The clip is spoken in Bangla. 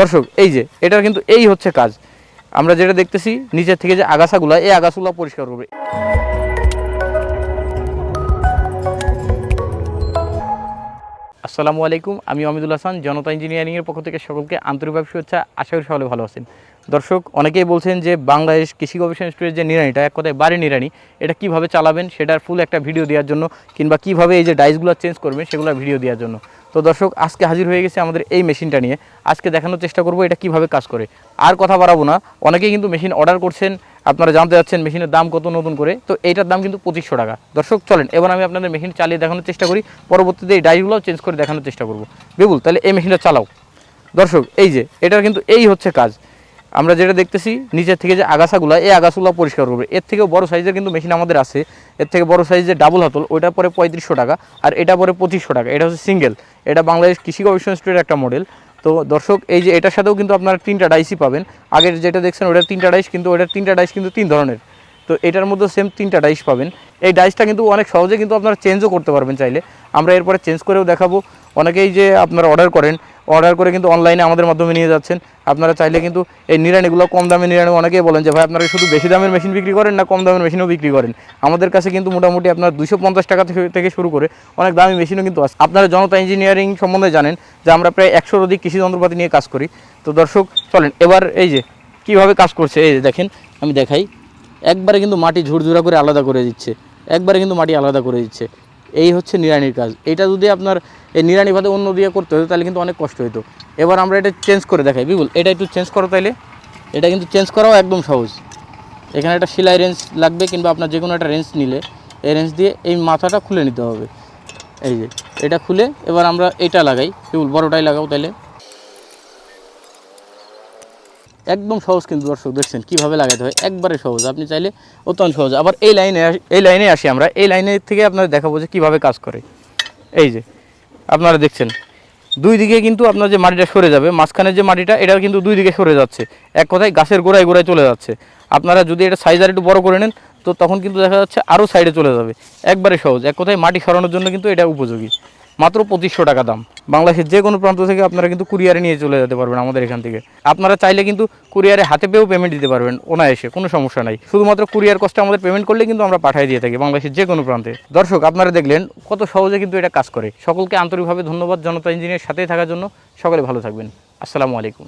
দর্শক, এই যে, এটার কিন্তু এই হচ্ছে কাজ। আমরা যেটা দেখতেছি, নিচের থেকে যে আগাছাগুলো, এই আগাছাগুলো পরিষ্কার করবে। আসসালামু আলাইকুম, আমি অমিদুল হাসান, জনতা ইঞ্জিনিয়ারিংয়ের পক্ষ থেকে সকলকে আন্তরিকভাবে শুভেচ্ছা। আশা করি সকলে ভালো আছেন। দর্শক, অনেকেই বলছেন যে বাংলাদেশ কৃষি গবেষণা ইনস্টিটিউটের যে নিরানিটা এক কথায় বাড়ি নিরানি এটা কীভাবে চালাবেন সেটার ফুল একটা ভিডিও দেওয়ার জন্য, কিংবা কীভাবে এই যে ডাইসগুলো চেঞ্জ করবেন সেগুলোর ভিডিও দেওয়ার জন্য। তো দর্শক, আজকে হাজির হয়ে গেছে আমাদের এই মেশিনটা নিয়ে। আজকে দেখানোর চেষ্টা করব এটা কীভাবে কাজ করে। আর কথা বাড়াবো না, অনেকেই কিন্তু মেশিন অর্ডার করছেন, আপনারা জানতে যাচ্ছেন মেশিনের দাম কত নতুন করে, তো এইটার দাম কিন্তু পঁচিশশো টাকা। দর্শক, চলেন, এবার আমি আপনাদের মেশিন চালিয়ে দেখানোর চেষ্টা করি, পরবর্তীতে এই ডাইগুলোও চেঞ্জ করে দেখানোর চেষ্টা করব। বিপুল, তাহলে এই মেশিনটা চালাও। দর্শক, এই যে, এটার কিন্তু এই হচ্ছে কাজ। আমরা যেটা দেখতেছি, নিচের থেকে যে আগাছাগুলো, এই আগাছাগুলো পরিষ্কার করবে। এর থেকেও বড় সাইজের কিন্তু মেশিন আমাদের আছে। এর থেকে বড় সাইজের ডাবল হাতল, ওইটা পরে পঁয়ত্রিশশো টাকা, আর এটা পরে পঁচিশশো টাকা। এটা হচ্ছে সিঙ্গেল। এটা বাংলাদেশ কৃষি গবেষণা ইনস্টিটিউটের একটা মডেল। তো দর্শক, এই যে এটার সাথেও কিন্তু আপনারা তিনটা ডাইসই পাবেন। আগের যেটা দেখছেন ওটার তিনটা ডাইস কিন্তু ওটার তিনটা ডাইস কিন্তু তিন ধরনের। তো এটার মধ্যে সেম তিনটা ডাইস পাবেন। এই ডাইসটা কিন্তু অনেক সহজে কিন্তু আপনারা চেঞ্জও করতে পারবেন চাইলে। আমরা এরপরে চেঞ্জ করেও দেখাবো। অনেকেই যে আপনারা অর্ডার করেন অর্ডার করে কিন্তু অনলাইনে আমাদের মাধ্যমে নিয়ে যাচ্ছেন। আপনারা চাইলে কিন্তু এই নিরানিগুলো কম দামে নিরানি অনেকেই বলেন যে, ভাই, আপনারা শুধু বেশি দামের মেশিন বিক্রি করেন না কম দামের মেশিনও বিক্রি করেন? আমাদের কাছে কিন্তু মোটামুটি আপনার দুশো পঞ্চাশ টাকা থেকে শুরু করে অনেক দামি মেশিনও কিন্তু আছে। আপনারা জনতা ইঞ্জিনিয়ারিং সম্বন্ধে জানেন যে, আমরা প্রায় একশোর অধিক কৃষি যন্ত্রপাতি নিয়ে কাজ করি। তো দর্শক, চলেন, এবার এই যে কীভাবে কাজ করছে, এই যে দেখেন, আমি দেখাই। একবারে কিন্তু মাটি ঝুরঝুরা করে আলাদা করে দিচ্ছে। একবারে কিন্তু মাটি আলাদা করে দিচ্ছে। এই হচ্ছে নিরানির কাজ। এটা যদি আপনার এই নিরানি ভাতে অন্য দিয়ে করতে হতো, তাহলে কিন্তু অনেক কষ্ট হতো এবার আমরা এটা চেঞ্জ করে দেখাই। বিপুল, এটা একটু চেঞ্জ করো তাইলে। এটা কিন্তু চেঞ্জ করাও একদম সহজ। এখানে একটা সেলাই রেঞ্জ লাগবে কিংবা আপনার যে কোনো একটা রেঞ্জ নিলে, এই রেঞ্জ দিয়ে এই মাথাটা খুলে নিতে হবে। এই যে, এটা খুলে এবার আমরা এটা লাগাই। বিপুল, বড়োটাই লাগাও তাইলে। একদম সহজ কিন্তু দর্শক, দেখছেন কীভাবে লাগাতে হয়? একবারে সহজ। আপনি চাইলে অত্যন্ত সহজ। আবার এই লাইনে এই লাইনে আসি আমরা। এই লাইনে থেকে আপনারা দেখাবো যে কীভাবে কাজ করে। এই যে, আপনারা দেখছেন। দুই দিকে কিন্তু আপনার যে মাটিটা সরে যাবে মাঝখানের যে মাটিটা এটা কিন্তু দুই দিকে সরে যাচ্ছে। এক কথায় গাছের গোড়ায় গোড়ায় চলে যাচ্ছে। আপনারা যদি এটা সাইজ আর একটু বড় করে নেন, তো তখন কিন্তু দেখা যাচ্ছে আরও সাইডে চলে যাবে। একবারে সহজ। এক কথায় মাটি সরানোর জন্য কিন্তু এটা উপযোগী। মাত্র পঁচিশশো টাকা দাম। বাংলাদেশের যে কোনো প্রান্ত থেকে আপনারা কিন্তু কুরিয়ারে নিয়ে চলে যেতে পারবেন আমাদের এখান থেকে। আপনারা চাইলে কিন্তু কুরিয়ারে হাতে পেয়েও পেমেন্ট দিতে পারবেন ওনা এসে কোনো সমস্যা নাই। শুধুমাত্র কুরিয়ার কস্টে আমাদের পেমেন্ট করলে কিন্তু আমরা পাঠিয়ে দিয়ে থাকি বাংলাদেশের যে কোনো প্রান্তে। দর্শক, আপনারা দেখলেন কত সহজে কিন্তু এটা কাজ করে। সকলকে আন্তরিকভাবে ধন্যবাদ জনতা ইঞ্জিনিয়ার সাথেই থাকার জন্য। সকলে ভালো থাকবেন। আসসালামু আলাইকুম।